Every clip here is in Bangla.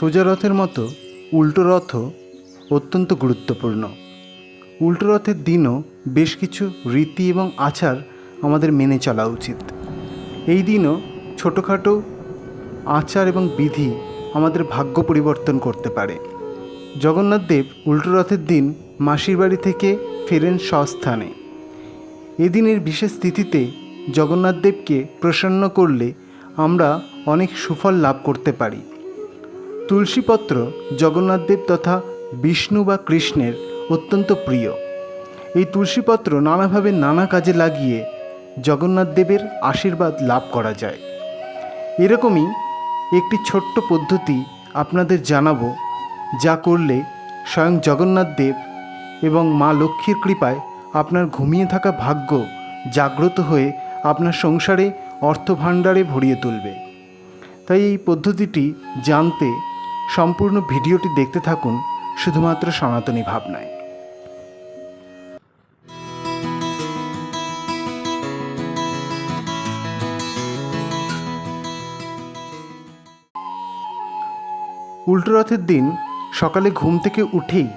সোজা রথের মতো উল্টো রথও অত্যন্ত গুরুত্বপূর্ণ। উল্টো রথের দিনও বেশ কিছু রীতি এবং আচার আমাদের মেনে চলা উচিত। এই দিনও ছোটোখাটো আচার এবং বিধি আমাদের ভাগ্য পরিবর্তন করতে পারে। জগন্নাথ দেব উল্টো রথের দিন মাসির বাড়ি থেকে ফেরেন স্বস্থানে। এদিনের বিশেষ তিথিতে জগন্নাথ দেবকে প্রসন্ন করলে আমরা অনেক সুফল লাভ করতে পারি। তুলসীপত্র জগন্নাথদেব তথা বিষ্ণু বা কৃষ্ণের অত্যন্ত প্রিয়। এই তুলসীপত্র নানাভাবে নানা কাজে লাগিয়ে জগন্নাথদেবের আশীর্বাদ লাভ করা যায়। এরকমই একটি ছোট্ট পদ্ধতি আপনাদের জানাব, যা করলে স্বয়ং জগন্নাথদেব এবং মা লক্ষ্মীর কৃপায় আপনার ঘুমিয়ে থাকা ভাগ্য জাগ্রত হয়ে আপনার সংসারে অর্থভাণ্ডারে ভরিয়ে তুলবে। তাই এই পদ্ধতিটি জানতে সম্পূর্ণ ভিডিওটি দেখতে থাকুন, শুধুমাত্র সনাতনী ভাবনায়। উল্টো রথের দিন সকালে ঘুম থেকে উঠেই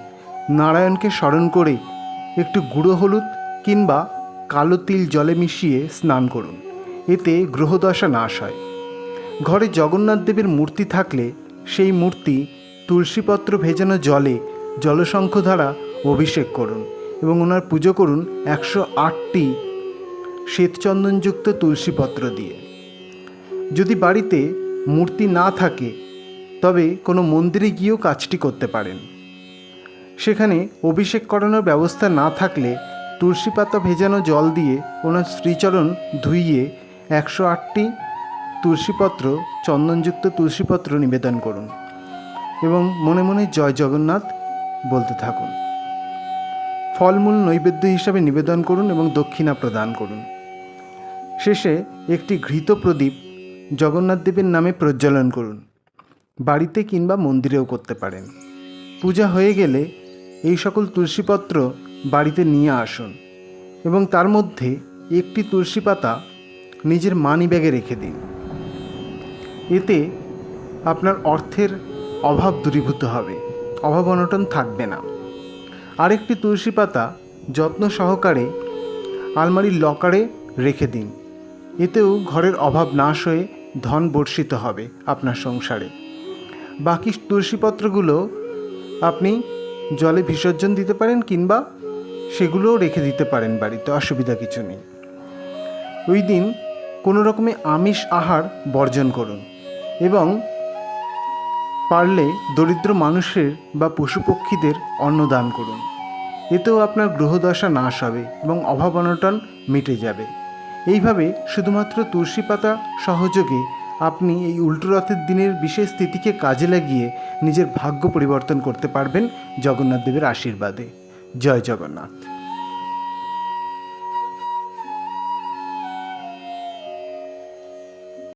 নারায়ণকে স্মরণ করে একটু গুঁড়ো হলুদ কিংবা কালো তিল জলে মিশিয়ে স্নান করুন। এতে গ্রহদশা নাশ হয়। ঘরে জগন্নাথ দেবের মূর্তি থাকলে সেই মূর্তি তুলসীপত্র ভেজানো জলে জলশঙ্খ দ্বারা অভিষেক করুন এবং ওনার পুজো করুন একশো আটটি শ্বেতচন্দনযুক্ত তুলসীপত্র দিয়ে। যদি বাড়িতে মূর্তি না থাকে, তবে কোনো মন্দিরে গিয়েও কাজটি করতে পারেন। সেখানে অভিষেক করানোর ব্যবস্থা না থাকলে তুলসী পাতা ভেজানো জল দিয়ে ওনার শ্রীচরণ ধুইয়ে একশো আটটি তুলসীপত্র, চন্দনযুক্ত তুলসীপত্র নিবেদন করুন এবং মনে মনে জয় জগন্নাথ বলতে থাকুন। ফলমূল নৈবেদ্য হিসাবে নিবেদন করুন এবং দক্ষিণা প্রদান করুন। শেষে একটি ঘৃত প্রদীপ জগন্নাথ দেবের নামে প্রজ্বলন করুন। বাড়িতে কিংবা মন্দিরেও করতে পারেন। পূজা হয়ে গেলে এই সকল তুলসীপত্র বাড়িতে নিয়ে আসুন এবং তার মধ্যে একটি তুলসী পাতা নিজের মানি ব্যাগে রেখে দিন। এতে আপনার অর্থের অভাব দূরীভূত হবে। অভাব অনটন থাকবে না। আরেকটি তুলসী পাতা যত্ন সহকারে আলমারির লকারে রেখে দিন। এতেও ঘরের অভাব নাশ হয়ে ধন বর্ষিত হবে আপনার সংসারে। বাকি তুলসীপত্রগুলো আপনি জলে বিসর্জন দিতে পারেন কিংবা সেগুলোও রেখে দিতে পারেন বাড়িতে, অসুবিধা কিছু নেই। ওই দিন কোনো রকমে আমিষ আহার বর্জন করুন। এবং পারলে দরিদ্র মানুষের বা পশু পক্ষীদের অন্নদান করুন। এতেও আপনার গ্রহদশা নাশ হবে এবং অভাব অনটন মিটে যাবে। এইভাবে শুধুমাত্র তুলসী পাতা সহযোগে আপনি এই উল্টো রথের দিনের বিশেষ তিথিকে কাজে লাগিয়ে নিজের ভাগ্য পরিবর্তন করতে পারবেন জগন্নাথ দেবের আশীর্বাদে। জয় জগন্নাথ।